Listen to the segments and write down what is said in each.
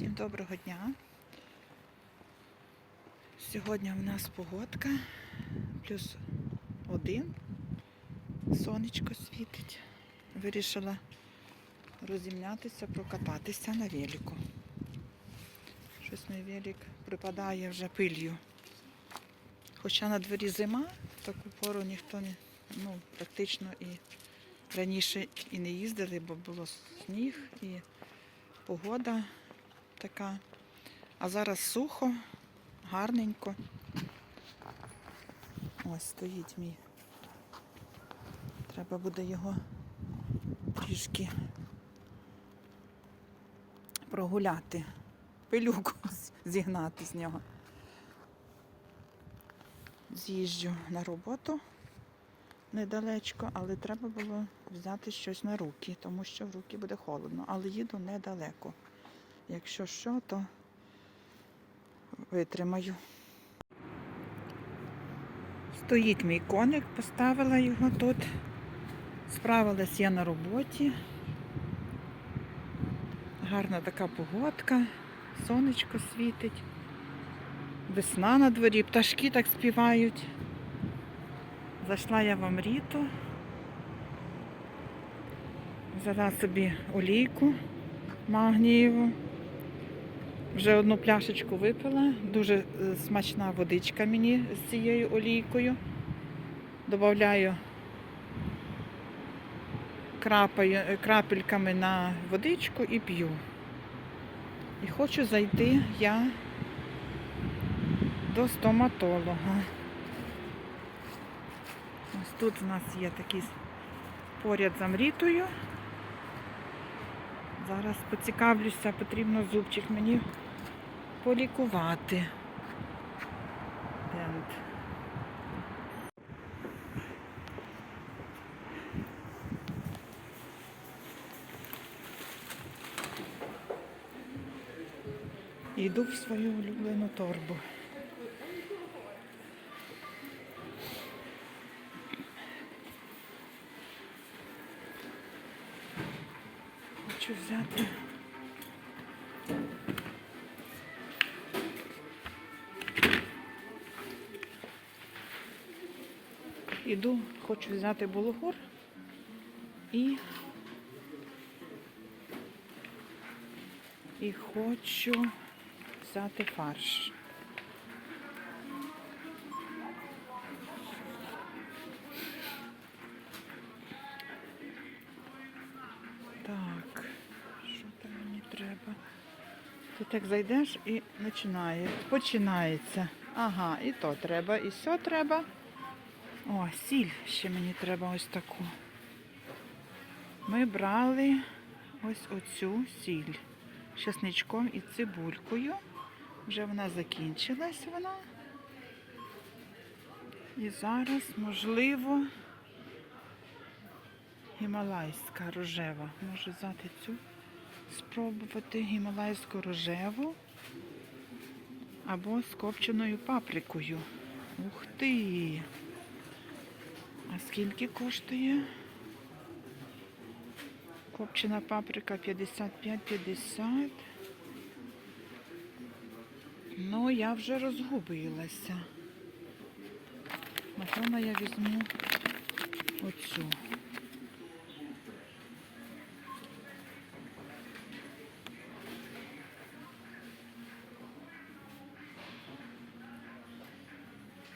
Всім доброго дня. Сьогодні в нас погодка плюс один. Сонечко світить. Вирішила розімнятися, прокататися на велику. Щось мій велик припадає вже пилью. Хоча на дворі зима, в таку пору ніхто не, ну, практично і раніше і не їздили, бо було сніг і погода така. А зараз сухо, гарненько. Ось стоїть мій. Треба буде його трішки прогуляти, пилюку зігнати з нього. З'їжджу на роботу недалечко, але треба було взяти щось на руки, тому що в руки буде холодно, але їду недалеко. Якщо що, то витримаю. Стоїть мій коник, поставила його тут. Справилась я на роботі. Гарна така погодка, сонечко світить, весна на дворі, пташки так співають. Зайшла я в Амріту, взяла собі олійку магнієву. Вже одну пляшечку випила. Дуже е, смачна водичка мені з цією олійкою. Добавляю е, крапельками на водичку і п'ю. І хочу зайти я до стоматолога. Ось тут у нас є такий поряд з Амрітою. Зараз поцікавлюся, потрібно зубчик мені полікувати. Дент. Йду в свою улюблену торбу. Іду, хочу взяти булгур і, і хочу взяти фарш. Так, що там мені треба? Тут як зайдеш і починає. Починається. Ага, і то треба, і все треба. О, сіль ще мені треба ось таку. Ми брали ось оцю сіль з чесничком і цибулькою. Вже вона закінчилась вона. І зараз, можливо, гімалайська рожева. Можу взяти цю, спробувати гімалайську рожеву або з копченою паприкою. Ух ти! А скільки коштує? Копчена паприка 55-50. Ну, я вже розгубилася. Напевно, я візьму оцю.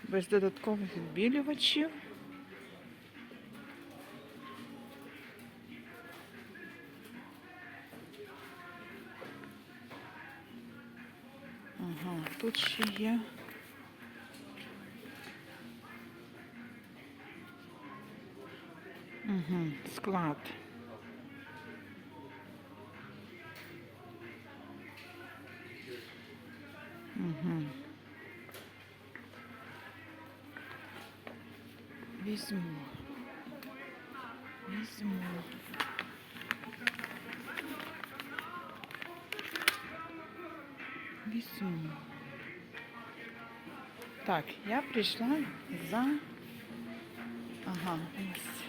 Без додаткових відбілювачів. тут ще є. Угу, склад. Угу. Візьму. Візьму. Візьму. Так, я прийшла за. Ага, ось.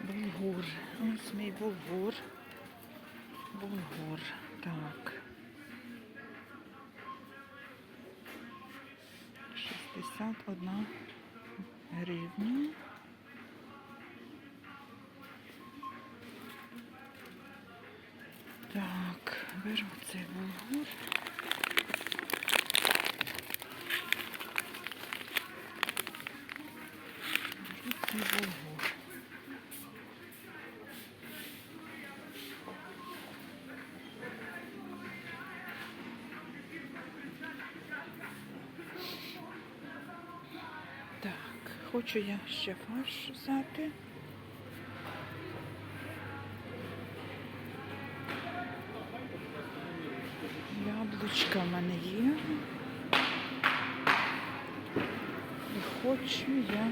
Булгур. Ось мій булгур. Булгур. Так. 61 гривня. Так, булгур. Цей булгур. Так, хочу я ще фарш взяти. Яблучка в мене є. І хочу я.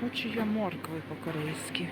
Хочу я моркви по-корейськи.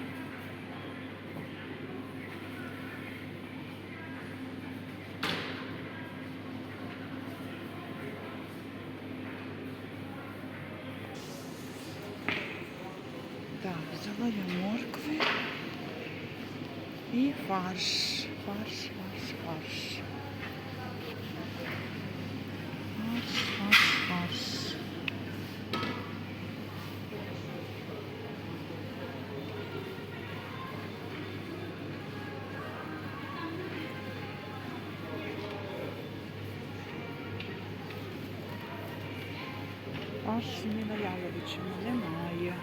Яловичина немає.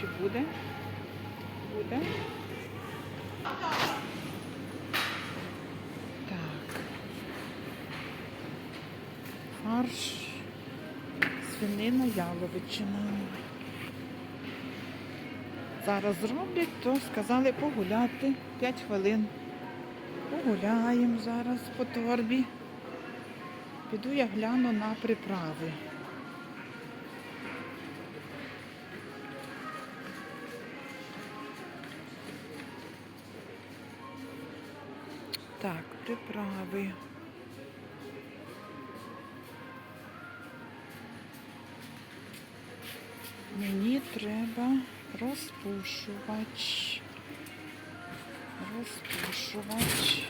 Чи буде? Буде? Так. Фарш. Свинина яловичина. Зараз зроблять, то сказали погуляти 5 хвилин. Погуляємо зараз по торбі. Піду я гляну на приправи. Приправи. Мені треба розпушувач. Розпушувач.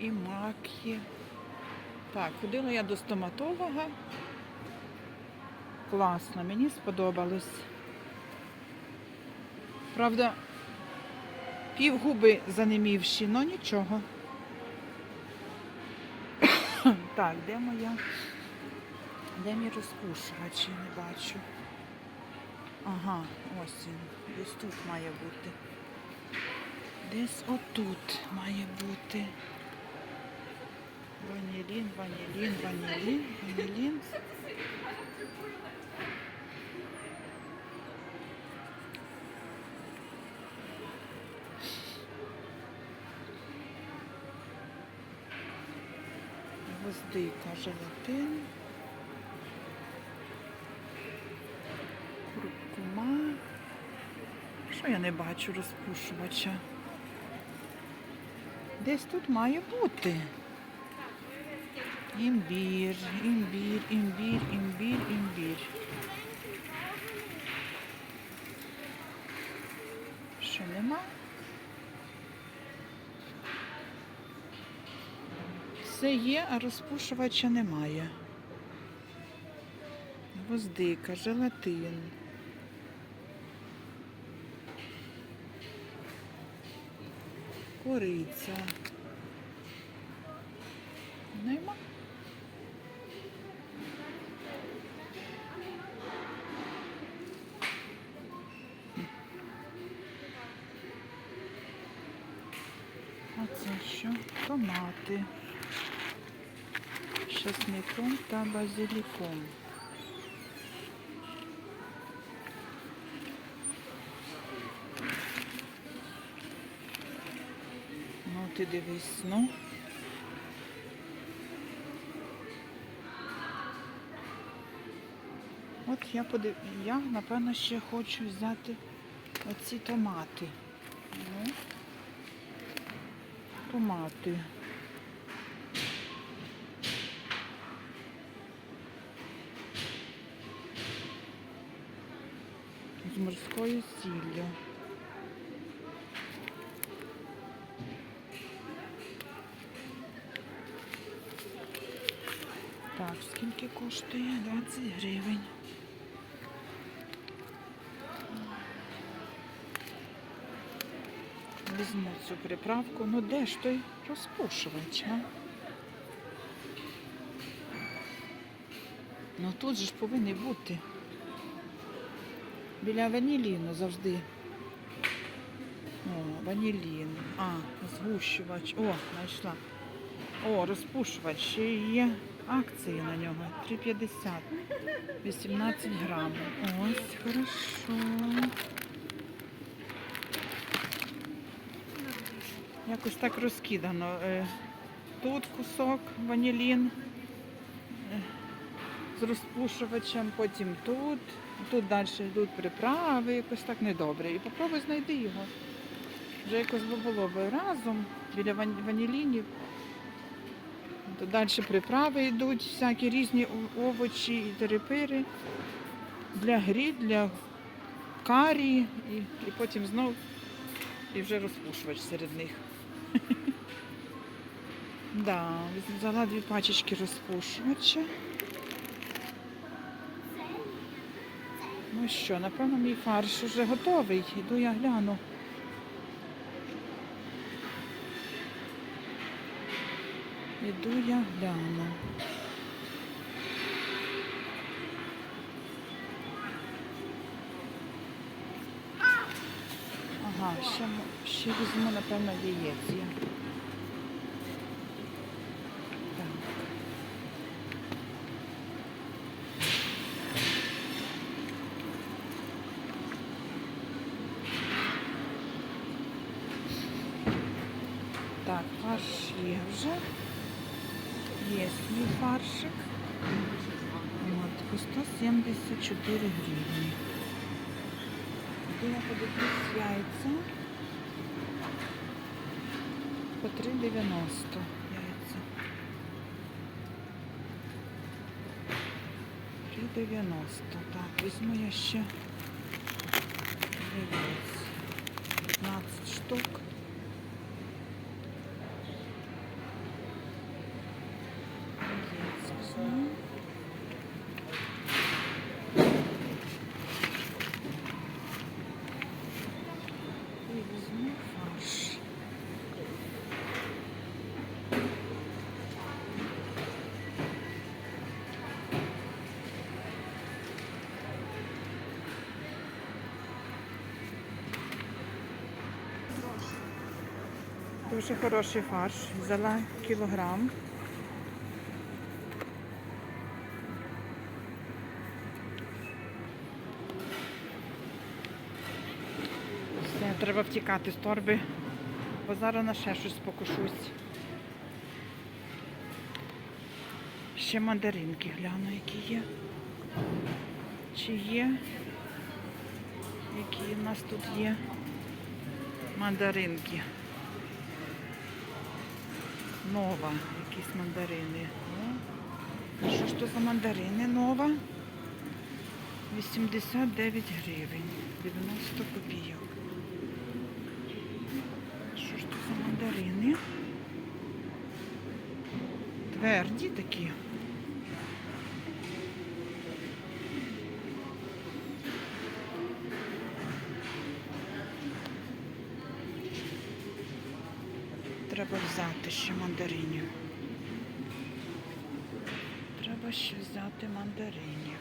І мак. Так, ходила я до стоматолога. Класно, мені сподобалось. Правда, півгуби занемівші, але нічого. Так, де моя? Де мій розпушувач? Я не бачу. Ага, ось він. Десь тут має бути. Десь отут має бути. Ванілін, ванілін, ванілін, ванілін. Гвоздика, желатин. Куркума. Що я не бачу розпушувача? Десь тут має бути. Імбір, імбір, імбір, імбір, імбір. Що нема? Все є, а розпушувача немає. Гвоздика, желатин. Кориця. квіти з часником та базиліком. Ну, ти дивись, ну. От я подив... я, напевно, ще хочу взяти оці томати. Ну, Томати. З морською сіллю. Так, скільки коштує? 20 гривень. Візьму цю приправку. Ну де ж той розпушувач, а? Ну тут же ж повинні бути. Біля ваніліну завжди. О, ванілін. А, згущувач. О, знайшла. О, розпушувач. Ще є акції на нього. 3,50. 18 грамів. Ось, хорошо. Якось так розкидано. Е, Тут кусок ванілін е, з розпушувачем, потім тут. Тут далі йдуть приправи, якось так недобре. І попробуй знайди його. Вже якось би було б разом біля ванілінів. Далі приправи йдуть, всякі різні овочі і терепири для грі, для карі, і, і потім знов і вже розпушувач серед них. Да, взяла дві пачечки розпушувача. Ну що, напевно, мій фарш вже готовий. Іду я гляну. Іду я гляну. Ага, ще, ще візьму, напевно, яєць. є. Так. Так, фарш є вже. Є мій фаршик. От, по 174 гривні. Іду я подивлюсь яйця. По 3,90 яйця. 3,90. Так, візьму я ще яєць. 15 штук. Дуже хороший фарш. Взяла кілограм. Все, треба втікати з торби, бо зараз на ще щось покушусь. Ще мандаринки гляну, які є. Чи є? Які у нас тут є мандаринки. Нова, якісь мандарини. Що ж то за мандарини нова? 89 гривень, 90 копійок. Що ж то за мандарини? Тверді такі. Треба взяти ще мандаринів. Треба ще взяти мандаринів.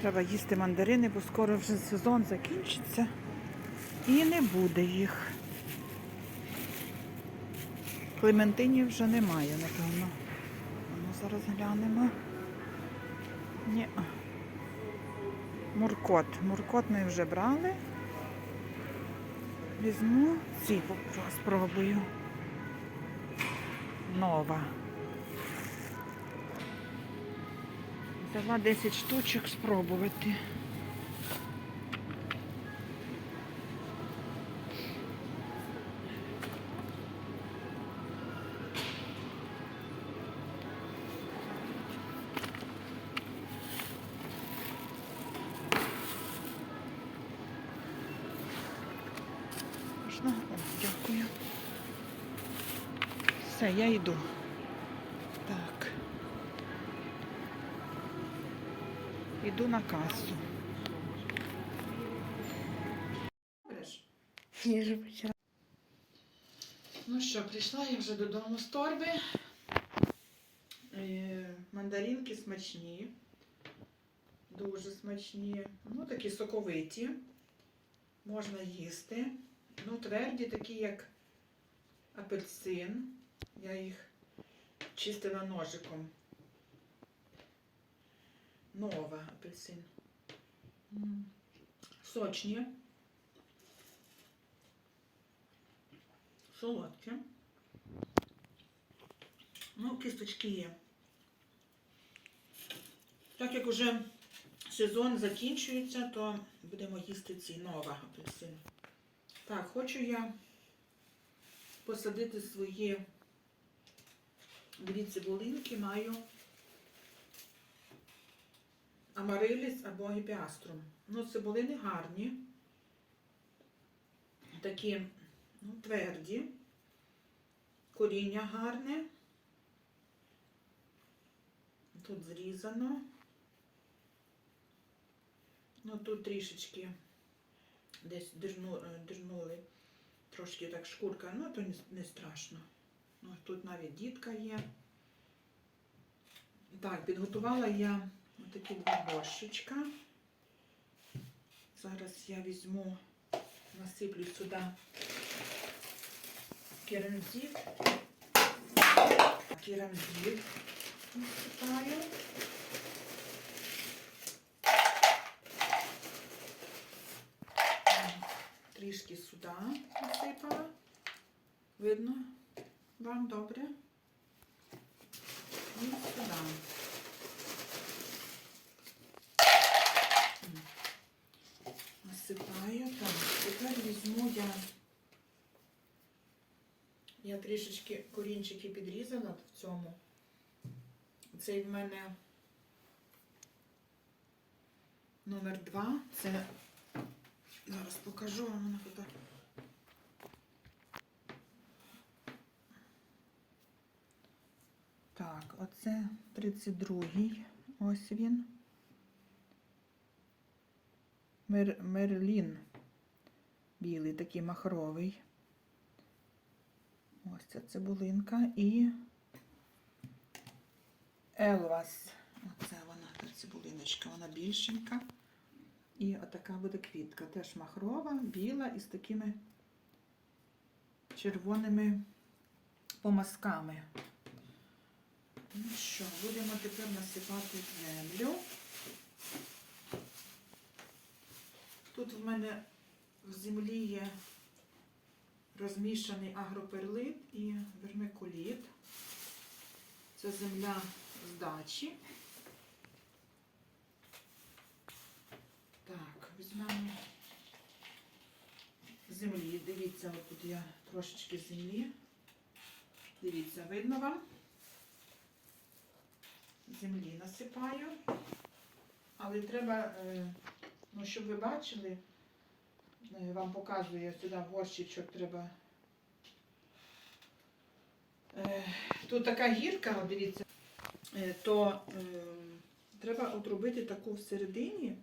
Треба їсти мандарини, бо скоро вже сезон закінчиться і не буде їх. Клементинів вже немає, напевно. Ну, зараз глянемо. Ні. Муркот. Муркот ми вже брали. Візьму ці спробую. Нова. Взяла 10 штучок спробувати. Все, я йду. Так. Іду на касу. Я. Ну що, прийшла я вже додому з торби. Е, Мандаринки смачні. Дуже смачні. Ну, такі соковиті. Можна їсти. Ну, тверді, такі, як апельсин. Я їх чистила ножиком. Нова апельсин. Сочні. Солодкі. Ну, кісточки є. Так як уже сезон закінчується, то будемо їсти ці нова апельсини. Так, хочу я посадити свої дві цибулинки, маю амариліс або гіпіаструм. Ну, цибулини гарні. Такі ну, тверді. Коріння гарне. Тут зрізано. Ну тут трішечки десь дирну, е. Трошки так шкурка, ну то не страшно. Ну, тут навіть дітка є. Так, підготувала я такі два горщичка. Зараз я візьму, насиплю сюди керамзит. Керамзит насипаю. Трішки сюди насипала. Видно вам добре? І сюди. Насипаю. Так, тепер візьму я. Я трішечки корінчики підрізала в цьому. Цей в мене номер два. Це зараз покажу вам на фото. Так, оце 32-й. Ось він. Мер, Мерлін. Білий, такий махровий. Ось ця цибулинка і Елвас. Оце вона, та цибулиночка, вона більшенька. І отака буде квітка. Теж махрова, біла і з такими червоними помазками. Ну що, будемо тепер насипати землю. Тут в мене в землі є розмішаний агроперлит і вермикуліт. Це земля з дачі. Так, візьмемо землі. Дивіться, от тут я трошечки землі. Дивіться, видно вам? Землі насипаю. Але треба, е, ну, щоб ви бачили, е, вам показую я сюди горщичок треба. Е, Тут така гірка, дивіться, то треба отрубити таку всередині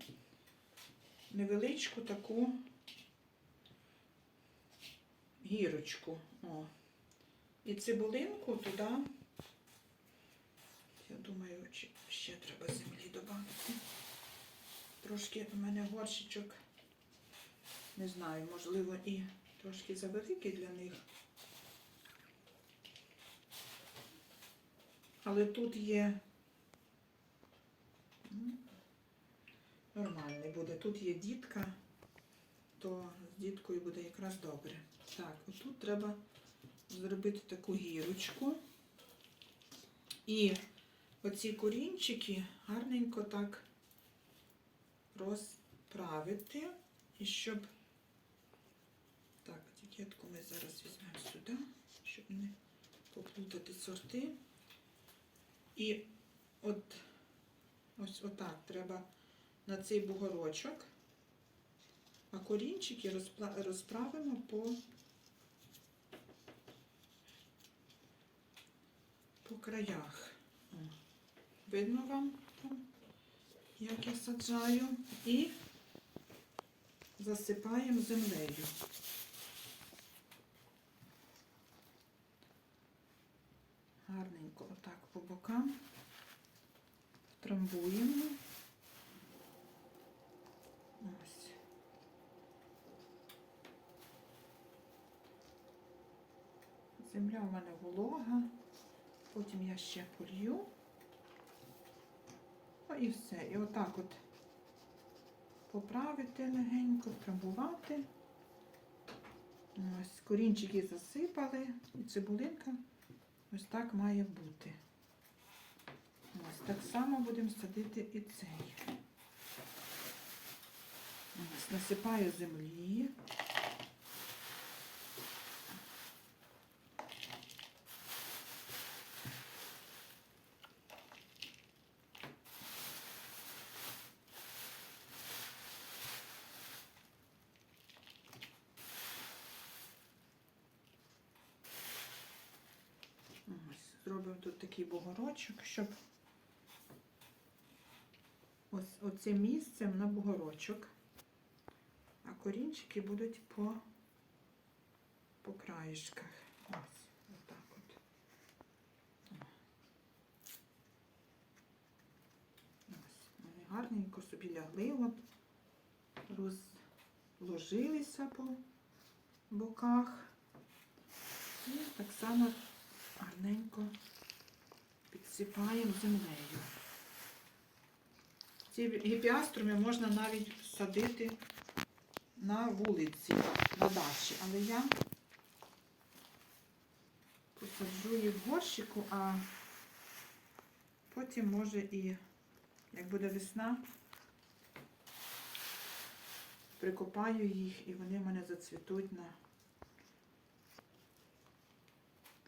невеличку таку гірочку. О. І цибулинку туди, я думаю, чи ще треба землі додати. Трошки у мене горщичок, не знаю, можливо, і трошки завеликий для них. Але тут є нормальний буде. Тут є дітка, то з діткою буде якраз добре. Так, отут треба зробити таку гірочку. І оці корінчики гарненько так розправити. І щоб. Так, етикетку ми зараз візьмемо сюди, щоб не поплутати сорти. І от ось отак треба на цей бугорочок, а корінчики розправимо по, по краях. Видно вам, як я саджаю, і засипаємо землею. Гарненько отак по бокам втрамбуємо. Ось. Земля у мене волога, потім я ще полью. І все. І отак от поправити легенько, втрамбувати. Ось корінчики засипали і цибулинка ось так має бути. Ось так само будемо садити і цей. Ось насипаю землі. Ось, зробимо тут такий бугорочок, щоб ось оце місцем на бугорочок, а корінчики будуть по, по краєшках. Ось, отак от. Ось, вони гарненько собі лягли, от, розложилися по боках. І так само гарненько підсипаємо землею. Ці гіпіаструми можна навіть садити на вулиці, на дачі, але я посаджу їх в горщику, а потім може і, як буде весна, прикопаю їх і вони в мене зацвітуть на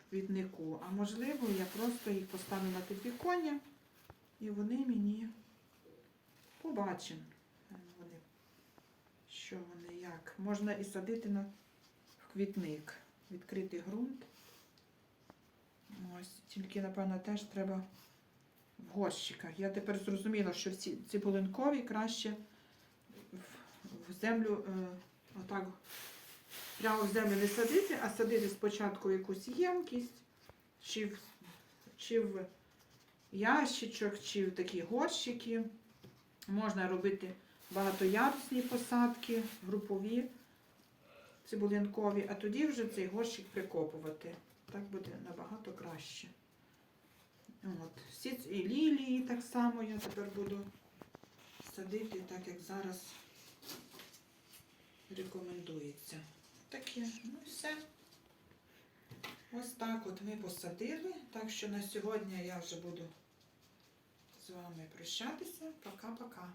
квітнику. А можливо, я просто їх поставлю на підвіконня і вони мені побачимо, що вони як. Можна і садити на квітник, відкритий ґрунт. Ось, тільки, напевно, теж треба в горщиках. Я тепер зрозуміла, що ці цибулинкові краще в, в землю е, отак прямо в землю не садити, а садити спочатку якусь ємкість, чи в, чи в ящичок, чи в такі горщики. Можна робити багатоярусні посадки, групові, цибулинкові, а тоді вже цей горщик прикопувати. Так буде набагато краще. От. Всі і лілії так само я тепер буду садити, так як зараз рекомендується. Таке, ну і все. Ось так от ми посадили. Так що на сьогодні я вже буду з вами прощатися. Пока-пока.